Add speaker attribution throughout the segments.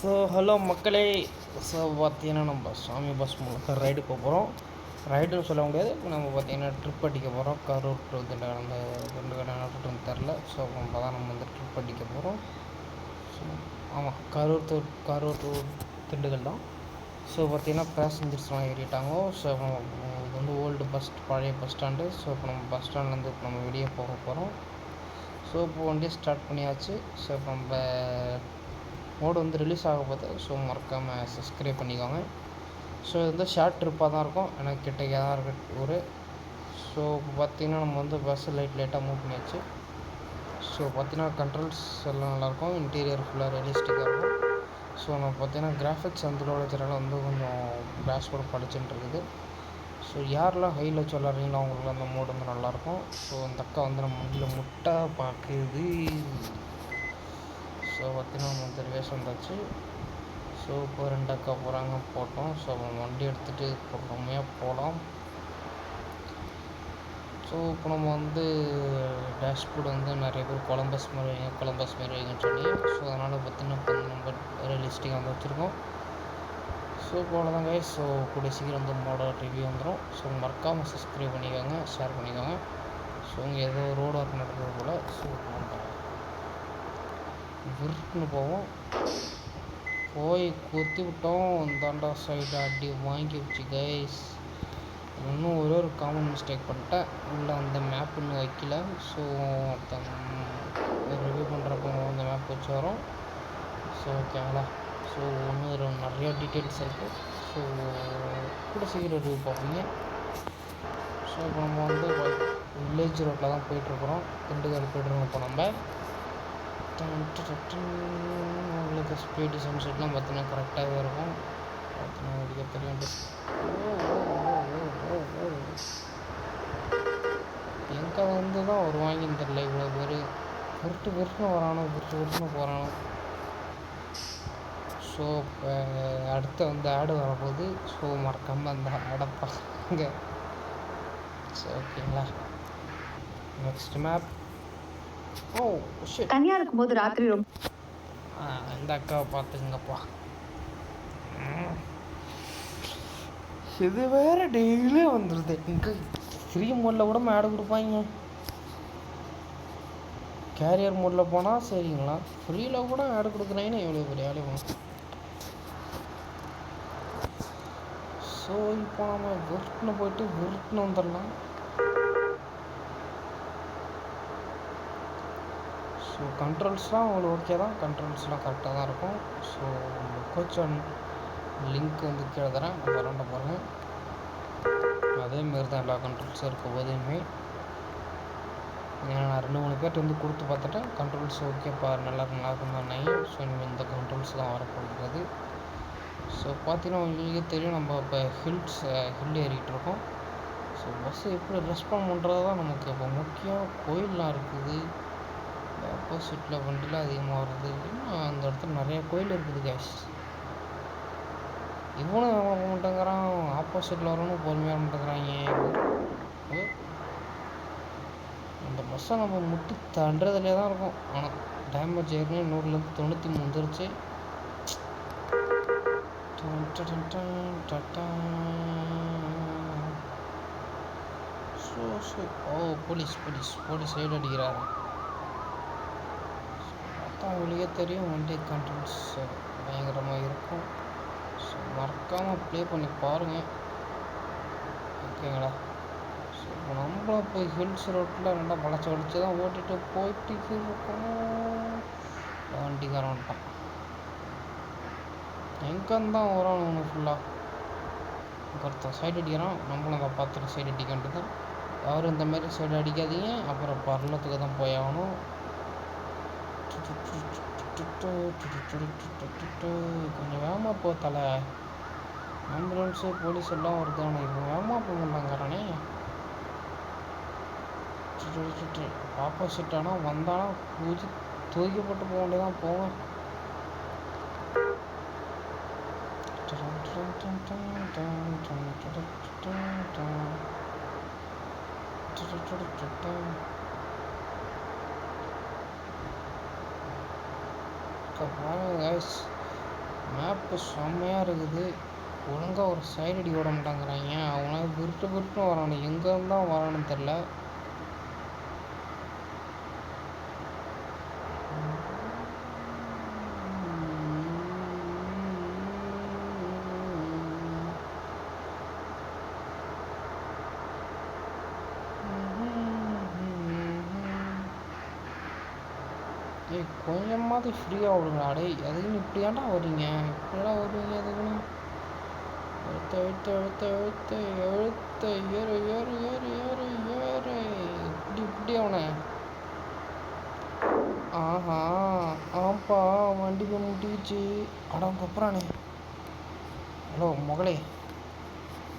Speaker 1: So hello மக்களே. So பார்த்தீங்கன்னா நம்ம சாமி பஸ் மூலமாக ரைடு போக போகிறோம் ரைடுன்னு சொல்ல முடியாது. இப்போ நம்ம பார்த்தீங்கன்னா ட்ரிப் அடிக்க போகிறோம் கரூர் டு திண்டுக்கல் அந்த திண்டுக்கல் நடக்கட்டும் தெரில ஸோ நம்ம தான் நம்ம வந்து ட்ரிப் அடிக்க போகிறோம் ஸோ ஆமாம் கரூர் டு கரூர் டு திண்டுக்கல் தான். ஸோ பார்த்தீங்கன்னா பேசஞ்சர்ஸ்லாம் ஏறிட்டாங்க. ஸோ இது வந்து ஓல்டு பஸ் பழைய பஸ் ஸ்டாண்டு ஸோ இப்போ நம்ம பஸ் ஸ்டாண்ட்லேருந்து இப்போ நம்ம வெளியே போக போகிறோம் ஸோ இப்போ வண்டியை ஸ்டார்ட் பண்ணியாச்சு. ஸோ இப்போ நம்ம மோடு வந்து ரிலீஸ் ஆக போகுது ஸோ மறக்காமல் சப்ஸ்கிரைப் பண்ணிக்கோங்க. ஸோ இது வந்து ஷார்ட் ட்ரிப்பாக தான் இருக்கும். எனக்கு கிட்டக்கே தான் இருக்குது ஊர்? ஸோ இப்போ பார்த்தீங்கன்னா நம்ம வந்து பஸ் லைட் லைட்டாக மூவ் பண்ணியாச்சு. ஸோ பார்த்தீங்கன்னா கண்ட்ரோல்ஸ் எல்லாம் நல்லாயிருக்கும் இன்டீரியர் ஃபுல்லாக ரியலிஸ்டிக்காக இருக்கும். ஸோ நம்ம பார்த்தீங்கன்னா கிராஃபிக்ஸ் அந்தளோட வந்து கொஞ்சம் கிராஸ் கூட படிச்சுட்டு இருக்குது. ஸோ யாரெல்லாம் ஹையில் வச்சு விளாட்றீங்களோ அவங்களுக்கு அந்த மோடு வந்து நல்லாயிருக்கும் ஸோ அந்த அக்கா வந்து நம்ம மண்டியில் முட்டை பார்க்குது ஸோ பார்த்தீங்கன்னா நம்ம வந்து ரிவேஸ் வந்தாச்சு. ஸோ இப்போ ரெண்டு அக்கா போகிறாங்க போட்டோம். ஸோ நம்ம வண்டி எடுத்துகிட்டு பொறுமையாக போகலாம் ஸோ இப்போ நம்ம வந்து டேஷ்போர்டு வந்து நிறைய பேர் கொலம்பஸ் மாதிரி வைங்க கொலம்பஸ் மாதிரி வைங்கன்னு சொல்லி ஸோ அதனால் பார்த்தீங்கன்னா இப்போ நம்ம ரியலிஸ்டிக்காக வந்து வச்சுருக்கோம். ஸோ அவ்வளோதான் கைஸ் ஸோ கூடிய சீக்கிரம் வந்து மோட ரிவ்யூ வந்துடும் ஸோ மறக்காமல் சப்ஸ்கிரைப் பண்ணிக்கோங்க ஷேர் பண்ணிக்கோங்க. ஸோ இங்கே ஏதோ ரோடு ஒர்க் நடக்கிறது போல். ஸோ நம்ம விருட்டுன்னு போவோம். போய் குத்தி விட்டோம். இந்தாண்டா சைடு அடி வாங்கி வச்சு கைஸ் இன்னும் ஒரே ஒரு காமன் மிஸ்டேக் பண்ணிட்டேன். உள்ளே அந்த மேப் இன்னும் வைக்கல. ஸோ ரிவ்யூ பண்ணுறப்போ அந்த மேப் வச்சு வரும். ஸோ ஓகேங்களா ஸோ ஒன்று நிறைய டீட்டெயில்ஸ் இருக்குது ஸோ கூட சீக்கிரம் ரிவ்யூ பார்ப்பீங்க ஸோ இப்போ நம்ம வந்து வில்லேஜ் ரோட்டில் தான் போயிட்டுருக்குறோம் திண்டுக்கல் போய்ட்டுருக்கோம் இப்போ நம்ம. உங்களுக்கு ஸ்பீடு சன்செட்லாம் பார்த்தீங்கன்னா கரெக்டாகவே இருக்கும். பார்த்தீங்கன்னா உங்களுக்கு தெரியும். எங்கே வந்து தான் வருவாங்கன்னு தெரில இவ்வளோ பேர். விருட்டு விருட்டுன்னு வரானோ விருட்டு விருட்டுன்னு போகிறானோ ஸோ இப்போ அடுத்து வந்து ஆடு வரப்போகுது. ஸோ மறக்காமல் அந்த ஆடை பாருங்க. ஸோ ஓகேங்களா நெக்ஸ்ட் மேப் ஓ ஷிட்
Speaker 2: தனியா இருக்கும்போது ராத்திரி ரொம்ப
Speaker 1: இந்த அக்காவை பார்த்துங்கப்பா இது வேற டெய்லியும் வந்துடுது இங்கே ஃப்ரீ மோடில் கூட மேடு கொடுப்பாங்க. கேரியர் மோடில் போனால் சரிங்களா? ஃப்ரீயில் கூட ஆடு கொடுக்குறாங்கன்னா எவ்வளோ பெரிய ஆளு வேணும் ஸோ இப்போ நம்ம விருட்டுன்னு போயிட்டு விருட்டுன்னு வந்துடலாம். ஸோ கண்ட்ரோல்ஸ்லாம் உங்களுக்கு ஓகே தான். கண்ட்ரோல்ஸ்லாம் கரெக்டாக தான் இருக்கும். ஸோ கோச் ஒன் லிங்க் வந்து கீழே தரேன். நான் வரண்ட பாருங்கள் அதேமாரி தான் எல்லா கண்ட்ரோல்ஸும் இருக்கும் போதையுமே. ஏன்னா நான் ரெண்டு மூணு பேர்ட்டு வந்து கொடுத்து பார்த்துட்டேன். கண்ட்ரோல்ஸ் ஓகேப்பா நல்லா நல்லா இருக்கும் தான் ஸோ இனிமேல் இந்த கண்ட்ரோல்ஸ் தான் வரப்போகிறது ஸோ பார்த்தீங்கன்னா உங்களுக்கே தெரியும். நம்ம இப்போ ஹில்ஸ் ஹில் ஏறிக்கிட்டு இருக்கோம். ஸோ பஸ்ஸு எப்படி ரெஸ்பாண்ட் பண்ணுறது தான் நமக்கு இப்போ முக்கியம் கோயிலெலாம் இருக்குது. ஆப்போசிட்டில் வண்டிலாம் அதிகமாக வருது அந்த இடத்துல நிறைய கோயில் இருக்குது கேஷ் இவனும் போக மாட்டேங்கிறான். ஆப்போசிட்டில் வரணும் பொறுமையாக வர மாட்டேங்கிறாங்க. அந்த பஸ்ஸை நம்ம முட்டி தண்டுறதுலே தான் இருக்கும். ஆனால் டேமேஜ் ஏற்கனவே நூறுலேருந்து தொண்ணூற்றி மூணு வந்துருச்சு ஸோ ஸோ ஓ போலீஸ் போலீஸ் போலீஸ் சைடு அடிக்கிறாரு. மொத்தம் அவங்களுக்கே தெரியும் ஒன் டே கண்டென்ட்ஸ் பயங்கரமாக இருக்கும். ஸோ மறக்காமல் ப்ளே பண்ணி பாருங்கள் ஓகேங்களா? ஸோ இப்போ நம்மளும் போய் ஹில்ஸ் ரோட்டில் நல்லா வளைச்சி வளைச்சி தான் ஓட்டிகிட்டு போயிட்டு இருக்கோம். வண்டிக்காரன் வந்துட்டான் எங்கேருந்து தான் வரான் ஒன்று ஃபுல்லாக ஒருத்தன் சைடு அடிக்கிறான். நம்மளும் அதை பார்த்துட்டு சைடு அடிக்க தான். யாரும் இந்தமாரி சைடு அடிக்காதீங்க. அப்புறம் பரலத்துக்கு தான் போய் ஆகணும். கொஞ்சம் வேகமாக போ தலை ஆம்புலன்ஸு போலீஸ் எல்லாம் வருது ஆனால் இப்போ வேகமாக போக முடியலங்கிறானே ஆப்போசிட் ஆனால் வந்தானா பூஜை தூக்கி போட்டு போக வேண்டியதான் போவேன் இப்போ பாருங்க கைஸ் மேப்பு செம்மையாக இருக்குது. ஒழுங்காக ஒரு சைடு அடி விட மாட்டேங்கிறாங்க. அவங்களாம் விருட்டு விருட்டு வரானு எங்கேருந்து தான் வரானு தெரில டேய் கொஞ்சமாவது ஃப்ரீயாக விடுங்கடா. டேய் அதுக்குன்னு இப்படியாண்டா வருவீங்க இப்படிலாம் வருவீங்க அதுக்குன்னு எழுத்த எழுத்த எழுத்த எழுத்த எழுத்த ஏறு ஏறு ஏறு ஏறு ஏறு. இப்படி இப்படி அவனை. ஆஹா ஆப்பா வண்டி போய் முட்டிக்கிச்சு அட கொப்புறானே ஹலோ மகளே.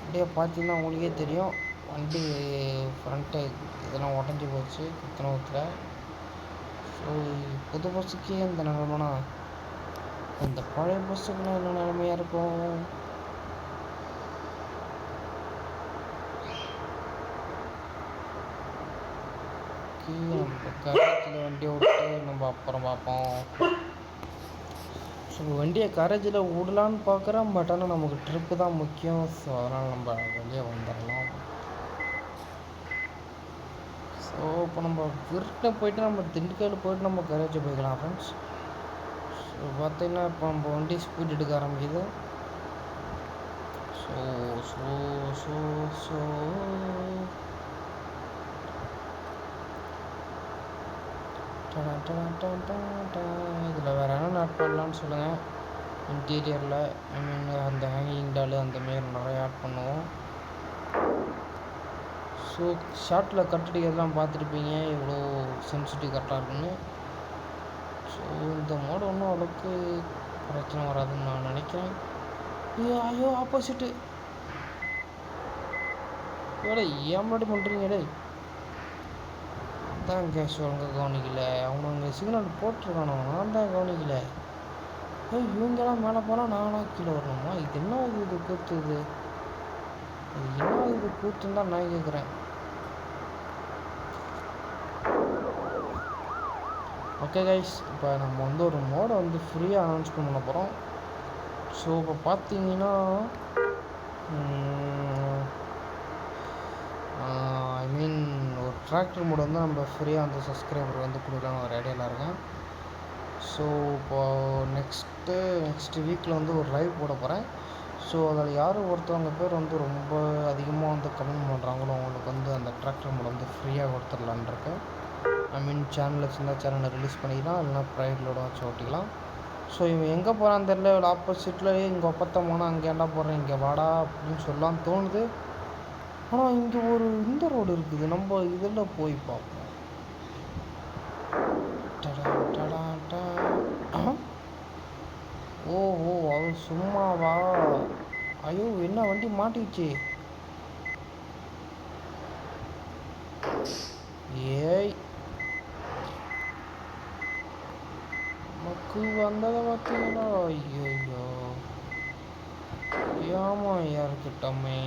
Speaker 1: அப்படியே பார்த்தீங்கன்னா உங்களுக்கே தெரியும். வண்டி ஃப்ரண்ட்டு இதெல்லாம் உடஞ்சி போச்சு குத்தனத்தில் ஸோ புது பஸ்ஸுக்கே இந்த நிலமைனா? இந்த பழைய பஸ்ஸுக்குலாம் என்ன நிலமையாக இருக்கும்? நம்ம கரேஜில் வண்டியை விட்டு நம்ம அப்புறம் பார்ப்போம். ஸோ வண்டியை கரேஜில் விடலான்னு பார்க்குறேன் பட் ஆனால் நமக்கு ட்ரிப்பு தான் முக்கியம். ஸோ அதனால் நம்ம வெளியே வந்துடலாம். ஸோ இப்போ நம்ம விருட்டை போயிட்டு நம்ம திண்டுக்கல் போயிட்டு நம்ம கரேஜ் போய்க்கலாம் ஃப்ரெண்ட்ஸ் ஸோ பார்த்தீங்கன்னா இப்போ நம்ம வண்டி ஸ்பீட் எடுக்க ஆரம்பிக்குது. ஸோ ஸோ ஸோ ஸோ இதில் வேறு என்ன ஆட் பண்ணலான்னு சொல்லுங்கள் இன்டீரியரில் ஐ மீன் அந்த ஹேங்கிங் டாலு அந்த மாரி நிறைய ஆட் பண்ணுவோம். ஸோ ஷார்ட்டில் கட்டடிக்கிறதுலாம் பார்த்துருப்பீங்க. எவ்வளோ சென்சிட்டிவ் கரெக்டாக இருக்குன்னு. ஸோ இந்த மோடு ஒன்றும் அவ்வளோக்கு பிரச்சனை வராதுன்னு நான் நினைக்கிறேன். ஐயோ ஐயோ ஆப்போசிட்டு ஏடா ஏன் பண்ணுறீங்க டே தான் கேஷ் ஒழுங்காக கவனிக்கல. அவனுங்க சிக்னல் போட்டிருக்கானோ? நான் தான் கவனிக்கல. ஏ இவங்கெல்லாம் மேலே போனால் நானாக கீழே வரணுமா? இது என்ன இது கூத்து இது இது என்ன இது கூத்துன்னு தான் நான் கேட்குறேன். ஓகே கைஸ் இப்போ நம்ம வந்து ஒரு மோடை வந்து ஃப்ரீயாக அனௌன்ஸ்மெண்ட் பண்ண போகிறோம் ஸோ இப்போ பார்த்தீங்கன்னா ஐ மீன் ஒரு டிராக்டர் மோடு வந்து நம்ம ஃப்ரீயாக வந்து சப்ஸ்கிரைபர் வந்து கொடுக்கலான்னு ஒரு ஐடியாவில் இருக்கேன். ஸோ இப்போ நெக்ஸ்ட்டு நெக்ஸ்ட் வீக்கில் வந்து ஒரு லைவ் போட போகிறேன் ஸோ அதில் யார் ஒருத்தவங்க பேர் வந்து ரொம்ப அதிகமாக வந்து கமெண்ட் பண்ணுறாங்களோ அவங்களுக்கு வந்து அந்த டிராக்டர் மோட் வந்து ஃப்ரீயாக கொடுத்துடலான் இருக்கேன். ஐ மீன் சேனலில் சின்ன சேனலை ரிலீஸ் பண்ணிக்கலாம். இல்லைனா ப்ரைவேட்லோட வச்சு ஓட்டிக்கலாம். ஸோ இவன் எங்கே போகிறான்னு தெரில இவ்வளோ ஆப்போசிட்டில் இங்கே ஒப்பத்தமான அங்கே ஏன்டா போடுறேன் இங்கே வாடா அப்படின்னு சொல்லலாம் தோணுது. ஆனால் இங்கே ஒரு இந்த ரோடு இருக்குது. நம்ம இதில் போய் பார்ப்போம். ஓஹோ ஓ ஓ அது சும்மாவா? ஐயோ என்ன வண்டி மாட்டிக்கிச்சு ஏய் எனக்கு வந்ததை பார்த்தீங்களா ஐயோ ஏமா யாருக்கிட்டமே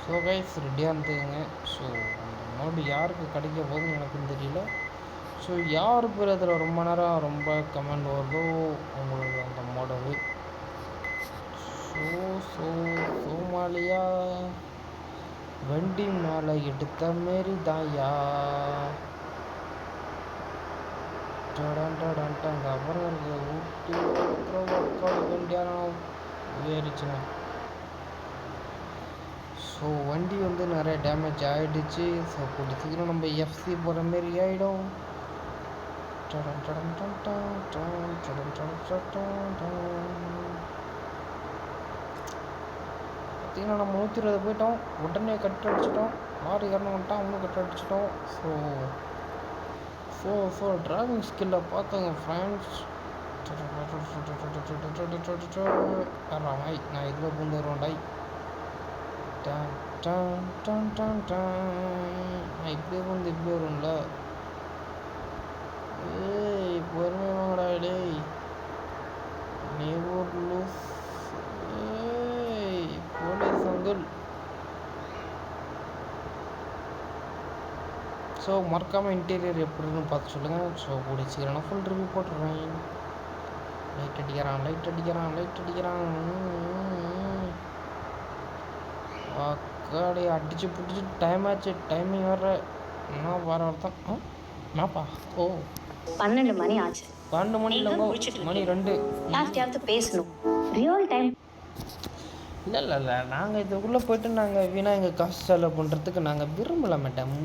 Speaker 1: ஸோ கைஸ் ரெடியாக இருந்துக்குங்க ஸோ அந்த மோடு யாருக்கு கிடைக்க போகுதுன்னு எனக்கும் தெரியல. ஸோ யார் பேர் அதில் ரொம்ப நேரம் ரொம்ப கமெண்ட் வருதோ உங்களுக்கு அந்த மோடவு ஸோ ஸோ சோமாலியா வண்டி மேலே எடுத்த மாரி தாயா டடான் டடான் டான். அப்புறம் இருக்கு ஊட்டி ஒர்க்காடு வண்டியாரம் ஏறிச்சுங்க ஸோ வண்டி வந்து நிறைய டேமேஜ் ஆகிடுச்சு ஸோ கூடிய சீக்கிரம் நம்ம எஃப்சி போகிற மாரி ஆகிடும் டடன் டடன் டன் டன் டன் டடன் டன் டன் டன். பார்த்தீங்கன்னா நம்ம நூற்றி இருபது போயிட்டோம் உடனே கட் அடிச்சிட்டோம் லாரி காரணம் வந்துட்டான் அவனும் கட் அடிச்சிட்டோம் ஸோ ஸோ ஸோ டிராவிங் ஸ்கில்லை பார்த்தோங்க ஃப்ரெண்ட்ஸ் ராமாய் நான் இதில் பூந்து வருவேன்டாய் டன் டன் டன் டன் டன் நான் இப்படியே பூந்து இப்படி வரும்ல ஏய் பொறுமை வாங்கடா டேய். நீ ஒரு லூஸ் ஏய் போலீஸ் அங்கிள் ஸோ மறக்காமல் இன்டீரியர் எப்படின்னு பார்த்து சொல்லுங்கள் ஸோ கூடிய சீக்கிரம் ஃபுல் ரிவ்யூ போட்டுடுறேன் லைட் அடிக்கிறான் லைட் அடிக்கிறான் லைட் அடிக்கிறான். அக்காடி அடிச்சு பிடிச்சி டைம் ஆச்சு. டைமிங் வர்ற என்ன வர ஆ? என்னப்பா ஓ.
Speaker 2: பன்னெண்டு மணி ஆச்சு.
Speaker 1: பன்னெண்டு மணி இல்லைங்கோ மணி ரெண்டு.
Speaker 2: யார்கிட்டயாவது பேசணும். ரியல் டைம்
Speaker 1: இல்லை இல்லை இல்லை. நாங்கள் இதுக்குள்ளே போயிட்டு நாங்கள் வீணாக எங்கள் காசு செலவு பண்ணுறதுக்கு நாங்கள் விரும்பல மேடம்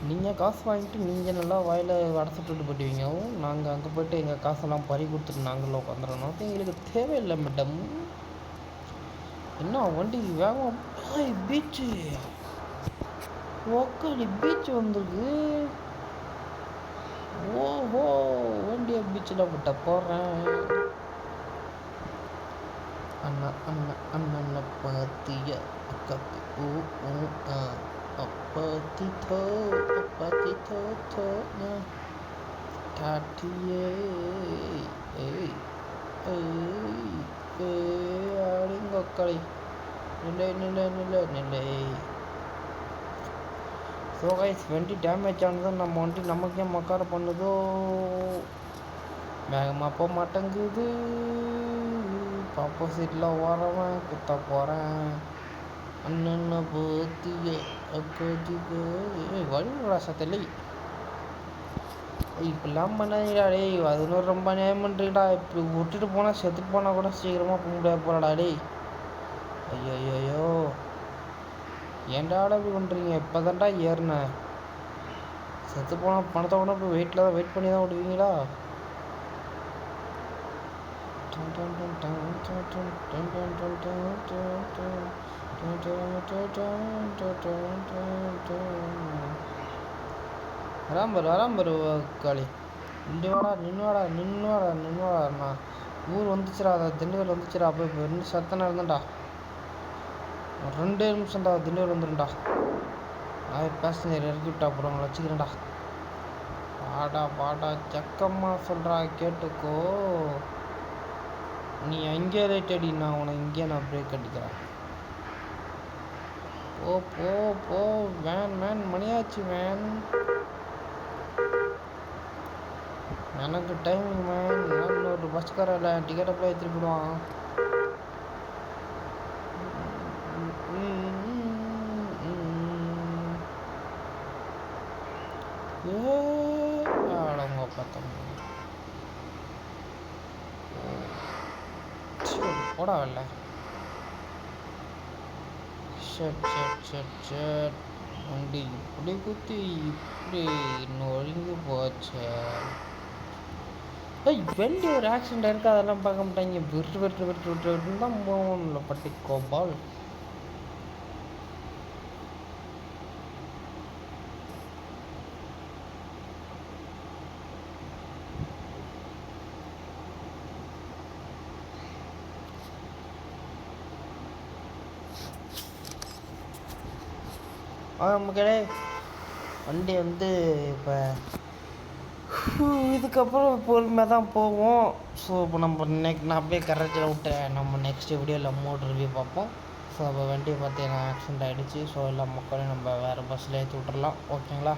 Speaker 1: நீங்கள் காசு வாங்கிட்டு நீங்கள் நல்லா வாயில் வடை சுட்டுட்டு போயிடுவீங்க. நாங்கள் அங்கே போயிட்டு எங்கள் காசெல்லாம் பறி கொடுத்துட்டு நாங்களும் உட்காந்துறோம் அது எங்களுக்கு தேவையில்லை மேடம் என்ன வண்டி வேகம்? பீச்சு ஓக்காடி பீச் வந்திருக்கு. ஓஹோ வண்டியை பீச்சில் விட்ட போகிறேன் அண்ணா அண்ணா அண்ணன் பார்த்தியா அக்காத்தி ஓ ஓ ஆ. அப்பாத்தி தோ தோ தோ ஞா. டாட்டியே ஏய் ஏய் ஏய் நிலை நிலை நிலை நிலை ஸோ கைஸ் வண்டி டேமேஜ் ஆனது நம்ம வண்டி நமக்கே மக்கார பண்ணுதோ? வேகமாக போக மாட்டேங்குது. ஆப்போசிட்டில் ஓரவன் குத்த போகிறேன் அண்ணன் பூத்தியே. அக்கதிகோ ஏய் வழிவிடா இப்படிலாம் பண்ணாதீடா டேய் அதுன்னு ரொம்ப நியாயம் பண்ணுறீங்கடா இப்படி விட்டுட்டு போனால் செத்துட்டு போனால் கூட சீக்கிரமாக போக முடியாது போலடா டேய் ஐயோ ஐயோ ஏன்டா இப்படி பண்ணுறீங்க இப்போ தான்டா ஏறினேன் செத்து போனால் பணத்தை கூட இப்போ வெயிட்டில் தான் வெயிட் பண்ணி தான் விடுவீங்களா டன் டன் டன் டன் டன் டன் டன் டன் டன் டன் வராம்பரு வராம்பரு காளி. நின்று வாடா நின்று வாடா நின்று வாடா நின்று வாடாண்ணா ஊர் வந்துச்சுடா திண்டுக்கல் வந்துச்சுடா அப்போ இப்போ ரெண்டு சத்தம் இருந்தேன்டா ரெண்டே நிமிஷம்டா திண்டுக்கல் வந்துடும்டா நான் பேசஞ்சர் இறக்கி விட்டா அப்புறம் உங்களை வச்சுக்கிறேன்டா. பாடா பாடா சக்கம்மா சொல்கிறா கேட்டுக்கோ. நீ அங்கே ரேட் அடி நான் உனக்கு இங்கே நான் பிரேக் அடிக்கிறேன் போ போ போ வேன் வேன் மணியாச்சு வேன். எனக்கு டைமிங் மேன் இன்னொரு பஸ்காரில் டிக்கெட் அப்ளை திருப்பிடுவான் ஏ பார்த்தோம் போடா வரல ஷட் ஷட் ஷட் ஷட் வண்டி இப்படி குத்தி இப்படி நொழிந்து போச்சே? வண்டி ஒரு ஆக்சிடென்ட் இருக்கு அதெல்லாம் பார்க்க மாட்டாங்க. விட்டு விட்டு விட்டு விட்டு விட்டு தான் போகணும்ல பட்டி கோபால். ஆ வண்டி வந்து இப்போ இதுக்கப்புறம் பொறுமையாக தான் போவோம். ஸோ இப்போ நம்ம நெக் நான் அப்படியே கரெக்டில் விட்டேன். நம்ம நெக்ஸ்ட் வீடியோவில் மோட்ரு ரிவ்யூ பார்ப்போம். ஸோ அப்போ வண்டி பார்த்தீங்கன்னா ஆக்சிடென்ட் ஆகிடுச்சு ஸோ எல்லா மக்களையும் நம்ம வேறு பஸ்ஸில் ஏற்றி விட்டுறலாம். ஓகேங்களா